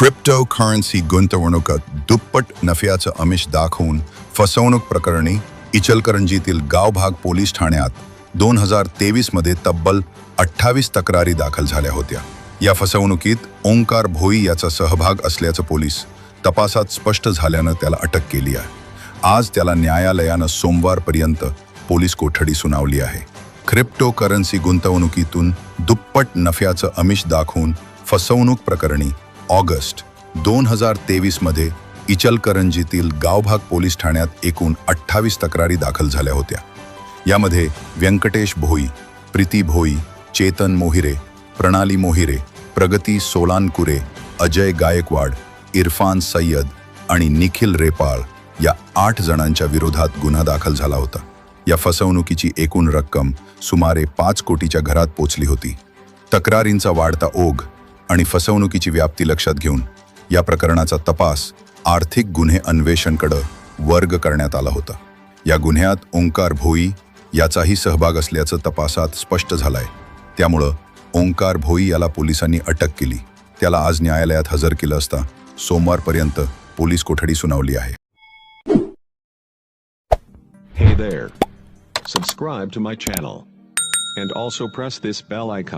Crypto currency गुंतवणुकात दुप्पट नफ्याचं अमिष दाखवून फसवणूक प्रकरणी इचलकरंजीतील गावभाग पोलीस ठाण्यात दोन हजार तेवीसमध्ये तब्बल अठ्ठावीस तक्रारी दाखल झाल्या होत्या. या फसवणुकीत ओंकार भोई याचा सहभाग असल्याचं पोलीस तपासात स्पष्ट झाल्यानं त्याला अटक केली आहे. आज त्याला न्यायालयानं सोमवारपर्यंत पोलीस कोठडी सुनावली आहे. क्रिप्टो करन्सी गुंतवणुकीतून दुप्पट नफ्याचं अमिष दाखवून फसवणूक प्रकरणी ऑगस्ट दोन हजार तेवीसमध्ये इचलकरंजीतील गावभाग पोलीस ठाण्यात एकूण अठ्ठावीस तक्रारी दाखल झाल्या होत्या. यामध्ये व्यंकटेश भोई प्रीती भोई चेतन मोहिरे प्रणाली मोहिरे प्रगती सोलानकुरे अजय गायकवाड इरफान सय्यद आणि निखिल रेपाळ या आठ जणांच्या विरोधात गुन्हा दाखल झाला होता. या फसवणुकीची एकूण रक्कम सुमारे पाच कोटीच्या घरात पोचली होती. तक्रारींचा वाढता ओघ आणि फसवणुकीची व्याप्ती लक्षात घेऊन या प्रकरणाचा तपास आर्थिक गुन्हे अन्वेषणकडं वर्ग करण्यात आला होता या गुन्ह्यात ओंकार भोई याचाही सहभाग असल्याचं तपासात स्पष्ट झालंय त्यामुळं ओंकार भोई याला पोलिसांनी अटक केली त्याला आज न्यायालयात हजर केलं असता सोमवारपर्यंत पोलीस कोठडी सुनावली आहे Hey there. Subscribe to my channel. And also press this bell icon.